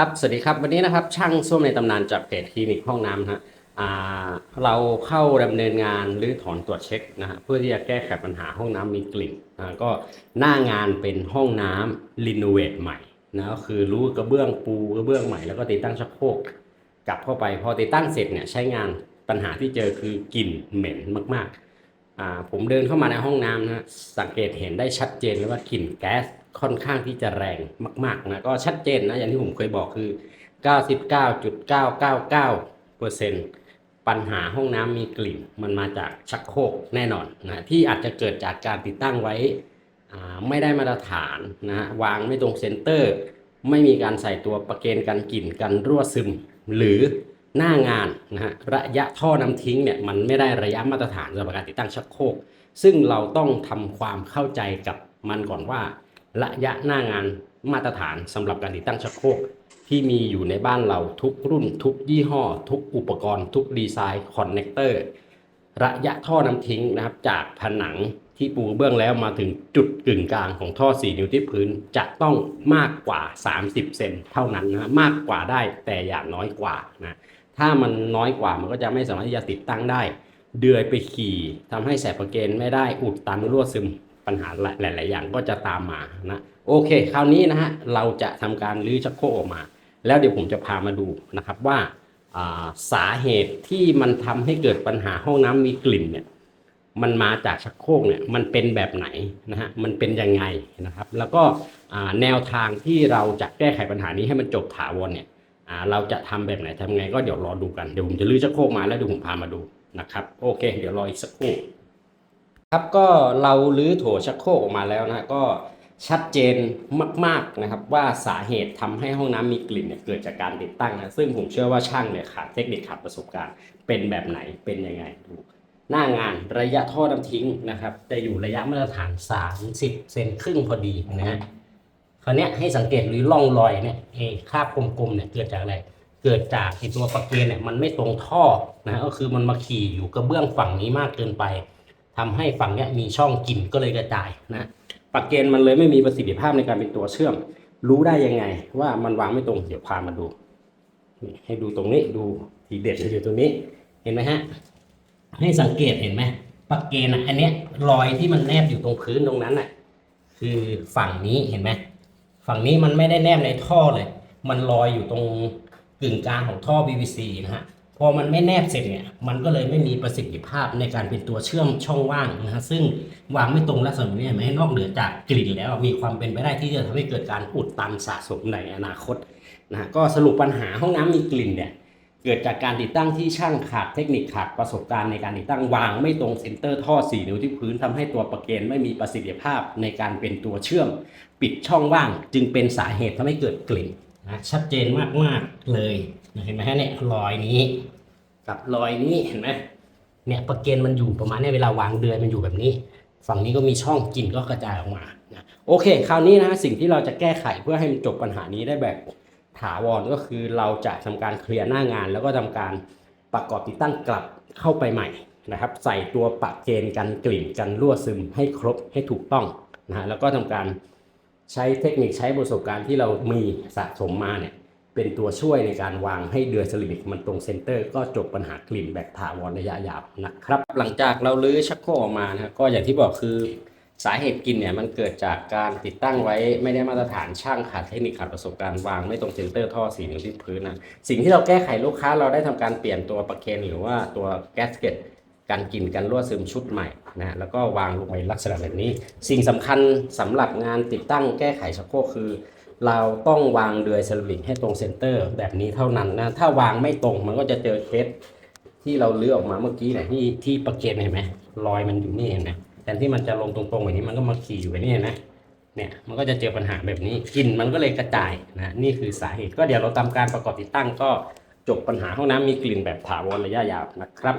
ครับ สวัสดีครับ วันนี้นะครับช่างส้วมในตำนานจากเพจคลินิกห้องน้ำนะฮะอ่าเราเข้าดำเนินงานหรือถอนตรวจเช็คนะฮะเพื่อที่จะแก้ไขปัญหาห้องน้ำมีกลิ่นอ่าก็หน้างานเป็นห้องน้ำรีโนเวทใหม่นะก็คือรู้กระเบื้องปูกระเบื้องใหม่แล้วก็ติดตั้งชักโครกกลับเข้าไปพอติดตั้งเสร็จเนี่ยใช้งานปัญหาที่เจอคือกลิ่นเหม็นมากๆอ่าผมเดินเข้ามาในห้องน้ำนะฮะสังเกตเห็นได้ชัดเจนเลยว่ากลิ่นแก๊ส ค่อนข้างที่จะแรงมากๆนะก็ชัดเจนนะอย่างที่ผมเคยบอกคือ 99.999%ปัญหาห้องน้ำมีกลิ่น มันมาจากชักโครกแน่นอนนะที่อาจจะเกิดจากการติดตั้งไว้อ่าไม่ได้มาตรฐานนะฮะวางไม่ตรงเซนเตอร์ ไม่มีการใส่ตัวประเกนกันกลิ่นกันรั่วซึม หรือหน้างานนะฮะระยะท่อน้ำทิ้งเนี่ยมันไม่ได้ระยะมาตรฐานสำหรับการติดตั้งชักโครกซึ่งเราต้องทำความเข้าใจกับมันก่อนว่า ระยะหน้างานมาตรฐานสำหรับการติดตั้งชักโครกที่มีอยู่ในบ้านเราทุกรุ่น ทุกยี่ห้อ ทุกอุปกรณ์ ทุกดีไซน์คอนเนคเตอร์ระยะท่อน้ำทิ้งนะครับจากผนังที่ปูเบื้องแล้วมาถึงจุดกึ่งกลางของท่อ 4 นิ้วที่พื้นจะต้องมากกว่า 30 เซนเท่านั้นนะมากกว่าได้แต่อย่าน้อยกว่านะถ้ามันน้อยกว่ามันก็จะไม่สามารถที่จะติดตั้งได้ เดือยไปขี่ทำให้แสบประเกนไม่ได้อุดตันรั่วซึม ปัญหาหลาย ๆ อย่างก็จะตามมานะโอเค คราวนี้นะฮะเราจะทำการรื้อชักโครกออกมา แล้วเดี๋ยวผมจะพามาดูนะครับว่าสาเหตุที่มันทำให้เกิดปัญหาห้องน้ำมีกลิ่นเนี่ยมันมาจากชักโครกเนี่ยมันเป็นแบบไหนนะฮะมันเป็นยังไงนะครับ แล้วก็แนวทางที่เราจะแก้ไขปัญหานี้ให้มันจบถาวรเนี่ยเราจะทำแบบไหนทำไงก็เดี๋ยวรอดูกันเดี๋ยวผมจะรื้อชักโครกมาแล้วเดี๋ยวผมพามาดูนะครับโอเค เดี๋ยวรออีกสักครู่ ครับก็เราลื้อโถชักโครกออกมาแล้วนะก็ชัดเจนมากๆนะครับว่าสาเหตุทำให้ห้องน้ำมีกลิ่นเนี่ยเกิดจากการติดตั้งนะซึ่งผมเชื่อว่าช่างเนี่ยขาดเทคนิคขาดประสบการณ์ เป็นแบบไหนเป็นยังไงดูหน้างานระยะท่อน้ำทิ้งนะครับจะอยู่ระยะมาตรฐาน 30 เซนครึ่งพอดีนะฮะคราวนี้ให้สังเกตหรือร่องรอยเนี่ยเอคราบกลมๆเนี่ยเกิดจากอะไร เกิดจากไอตัวปะเกนเนี่ยมันไม่ตรงท่อนะก็คือมันมาขี่อยู่กระเบื้องฝั่งนี้มากเกินไป ทำให้ฝั่งเนี้ยมีช่องกินก็เลยกระจายนะปักเกนมันเลยไม่มีประสิทธิภาพในการเป็นตัวเชื่อม รู้ได้ยังไงว่ามันวางไม่ตรงเดี๋ยวพามาดู ให้ดูตรงนี้ดูทีเด็ดอยู่ตรงนี้เห็นไหมฮะให้สังเกตเห็นไหมปักเกนอะอันเนี้ยรอยที่มันแนบอยู่ตรงพื้นตรงนั้นอะคือฝั่งนี้เห็นไหมฝั่งนี้มันไม่ได้แนบในท่อเลย มันลอยอยู่ตรงกึ่งกลางของท่อ PVC นะฮะ พอมันไม่แนบเสร็จเนี่ย มันก็เลยไม่มีประสิทธิภาพในการเป็นตัวเชื่อมช่องว่างนะฮะซึ่งวางไม่ตรงลักษณะนี้เห็นไหมนอกเหนือจากกลิ่นแล้วมีความเป็นไปได้ที่จะทำให้เกิดการอุดตันสะสมในอนาคตนะฮะก็สรุปปัญหาห้องน้ำมีกลิ่นเนี่ยเกิดจากการติดตั้งที่ช่างขาดเทคนิคขาดประสบการณ์ในการติดตั้งวางไม่ตรงเซนเตอร์ท่อ4นิ้วที่พื้นทำให้ตัวประเกนไม่มีประสิทธิภาพในการเป็นตัวเชื่อม ปิดช่องว่าง จึงเป็นสาเหตุทำให้เกิดกลิ่นนะชัดเจนมากๆเลย เห็นไหมฮะเนี่ยรอยนี้กับรอยนี้เห็นไหมเนี่ยประเกนมันอยู่ประมาณเนี้เวลาวางเดือยมันอยู่แบบนี้ ฝั่งนี้ก็มีช่องกลิ่นก็กระจายออกมานะโอเค คราวนี้นะสิ่งที่เราจะแก้ไขเพื่อให้มันจบปัญหานี้ได้แบบถาวรก็คือเราจะทำการเคลียร์หน้างาน แล้วก็ทำการประกอบติดตั้งกลับเข้าไปใหม่นะครับ ใส่ตัวปะเกนกันกลิ่นกันรั่วซึมให้ครบให้ถูกต้องนะฮะแล้วก็ทำการใช้เทคนิคใช้ประสบการณ์ที่เรามีสะสมมาเนี่ย เป็นตัวช่วยในการวางให้เดือยเซรามิกมันตรงเซนเตอร์ ก็จบปัญหากลิ่นแบบถาวรระยะยาวนะครับ หลังจากเราลื้อชักโครกออกมานะก็อย่างที่บอกคือสาเหตุกลิ่นเนี่ยมันเกิดจากการติดตั้งไว้ไม่ได้มาตรฐานช่างขาดเทคนิคขาดประสบการณ์วางไม่ตรงเซนเตอร์ท่อสีนิ้วที่พื้นนะสิ่งที่เราแก้ไขลูกค้าเราได้ทำการเปลี่ยนตัวประเคนหรือว่าตัวแกสเก็ตการกลิ่นกันรั่วซึมชุดใหม่นะแล้วก็วางลงไปลักษณะแบบนี้ สิ่งสำคัญสำหรับงานติดตั้งแก้ไขชักโครกคือ เราต้องวางเดือยเซรามิกให้ตรงเซนเตอร์แบบนี้เท่านั้นนะ ถ้าวางไม่ตรงมันก็จะเจอเคสที่เราเลือกออกมาเมื่อกี้เนี่ยที่ที่ประเกนเห็นไหมรอยมันอยู่นี่เห็นไหมแทนที่มันจะลงตรงๆแบบนี้มันก็มาขี่อยู่แบบนี้เห็นไหมเนี่ยมันก็จะเจอปัญหาแบบนี้กลิ่นมันก็เลยกระจายนะนี่คือสาเหตุก็เดี๋ยวเราทำการประกอบติดตั้งก็จบปัญหาห้องน้ำมีกลิ่นแบบถาวรระยะยาวนะครับ